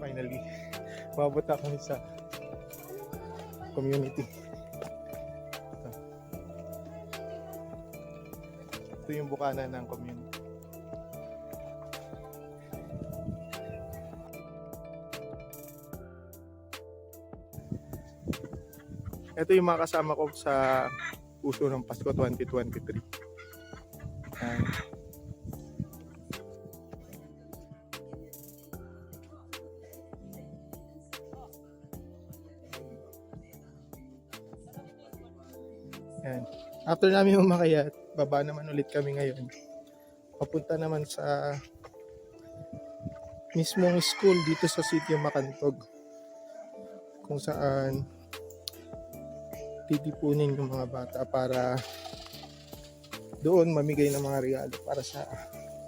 finally, mabot kami sa community. Ito. Yung bukana ng community. Ito yung mga kasama ko sa puso ng Pasko 2023. Ayan. Ayan. After namin umakayat, baba naman ulit kami ngayon. Papunta naman sa mismong school dito sa sitio Makantog. Kung saan titipunin yung mga bata para doon mamigay ng mga regalo para sa